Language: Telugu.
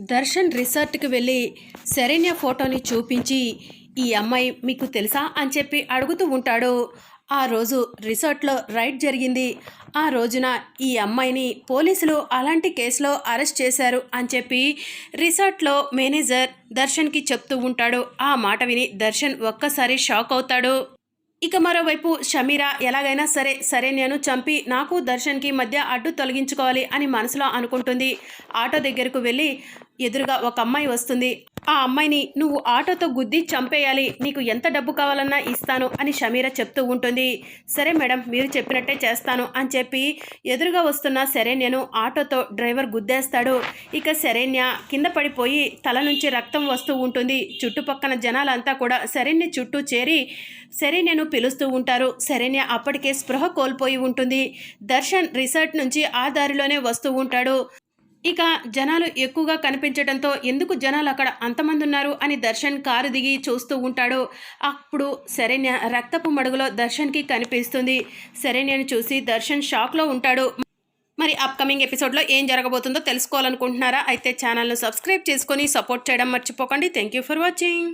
దర్శన్ రిసార్ట్కి వెళ్ళి శరణ్య ఫోటోని చూపించి ఈ అమ్మాయి మీకు తెలుసా? అని చెప్పి అడుగుతూ ఉంటాడు. ఆ రోజు రిసార్ట్లో రైడ్ జరిగింది. ఆ రోజున ఈ అమ్మాయిని పోలీసులు అలాంటి కేసులో అరెస్ట్ చేశారు అని చెప్పి రిసార్ట్లో మేనేజర్ దర్శన్కి చెప్తూ ఉంటాడు. ఆ మాట విని దర్శన్ ఒక్కసారి షాక్ అవుతాడు. ఇక మరోవైపు షమీరా ఎలాగైనా సరే సరే నేను చంపి నాకు దర్శన్కి మధ్య అడ్డు తొలగించుకోవాలి అని మనసులో అనుకుంటుంది. ఆటో దగ్గరకు వెళ్ళి ఎదురుగా ఒక అమ్మాయి వస్తుంది. ఆ అమ్మాయిని నువ్వు ఆటోతో గుద్ది చంపేయాలి నీకు ఎంత డబ్బు కావాలన్నా ఇస్తాను అని షమీరా చెప్తూ ఉంటుంది. సరే మేడం మీరు చెప్పినట్టే చేస్తాను అని చెప్పి ఎదురుగా వస్తున్న శరణ్యను ఆటోతో డ్రైవర్ గుద్దేస్తాడు. ఇక శరణ్య కింద పడిపోయి తల నుంచి రక్తం వస్తూ ఉంటుంది. చుట్టుపక్కల జనాలంతా కూడా శరణ్య చుట్టూ చేరి శరణ్యను పిలుస్తూ ఉంటారు. శరణ్య అప్పటికే స్పృహ కోల్పోయి ఉంటుంది. దర్శన్ రిసార్ట్ నుంచి ఆ దారిలోనే వస్తూ ఉంటాడు. ఇక జనాలు ఎక్కువగా కనిపించడంతో ఎందుకు జనాలు అక్కడ అంతమంది ఉన్నారు అని దర్శన్ కారు దిగి చూస్తూ ఉంటాడు. అప్పుడు శరణ్య రక్తపు మడుగులో దర్శన్కి కనిపిస్తుంది. శరణ్యను చూసి దర్శన్ షాక్లో ఉంటాడు. మరి అప్కమింగ్ ఎపిసోడ్లో ఏం జరగబోతుందో తెలుసుకోవాలనుకుంటున్నారా? అయితే ఛానల్ను సబ్స్క్రైబ్ చేసుకొని సపోర్ట్ చేయడం మర్చిపోకండి. Thank you for watching.